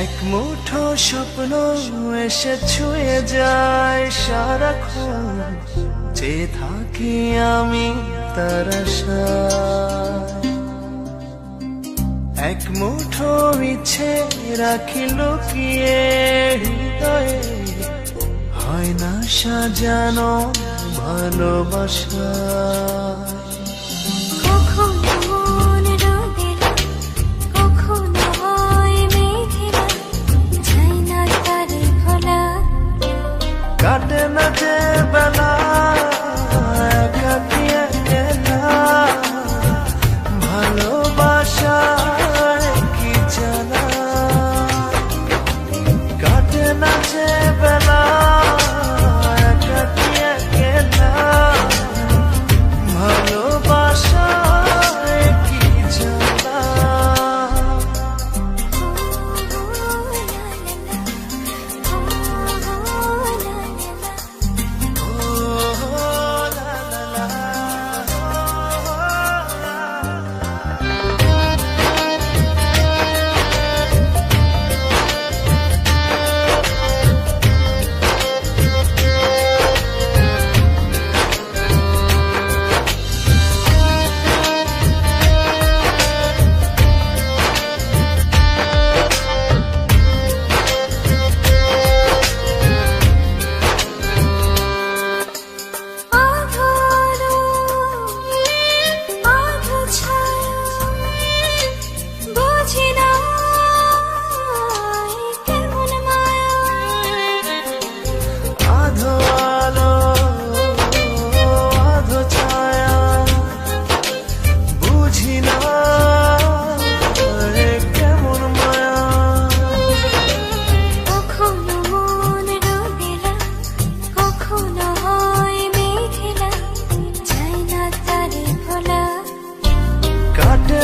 এক মুঠো স্বপ্ন এসে ছুঁয়ে যায় সারা সারাক্ষণ যে থাকি আমি তার এক মুঠো ইচ্ছে রাখি লুকিয়ে হৃদয়ে। হয় না সাজানো ভালোবাসা।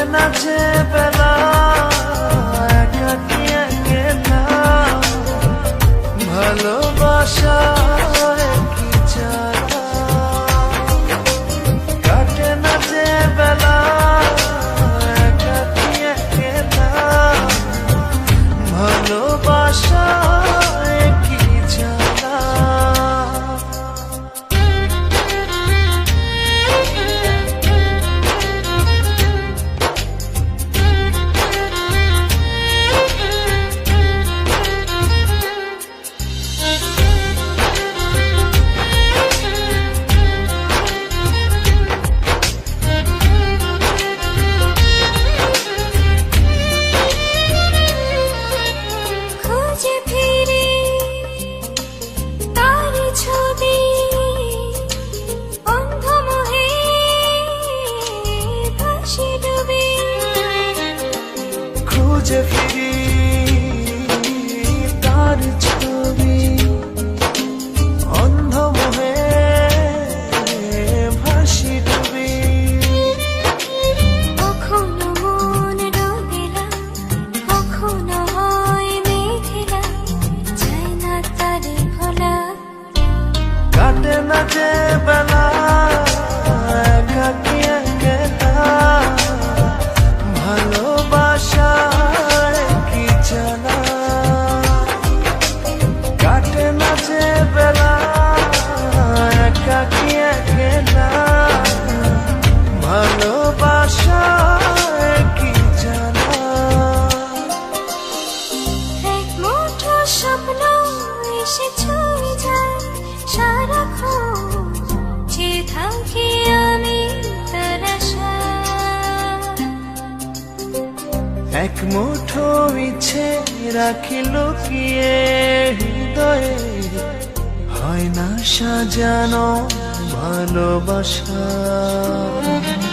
কাটে বেলা কাটিয়ে গেলা ভালোবাসা ভালোবাসা খুঁজে ফিরি তার ছবি। অন্ধ মোহে ভাসি ডুবি। কখনো মন রোদেলা কখনো হয় মেঘেলা যাই না তারে ভোলা। কাটে না যে বেলা এক মুঠো ইচ্ছে রাখি লুকিয়ে হৃদয়ে? হয় না সাজানো ভালোবাসা।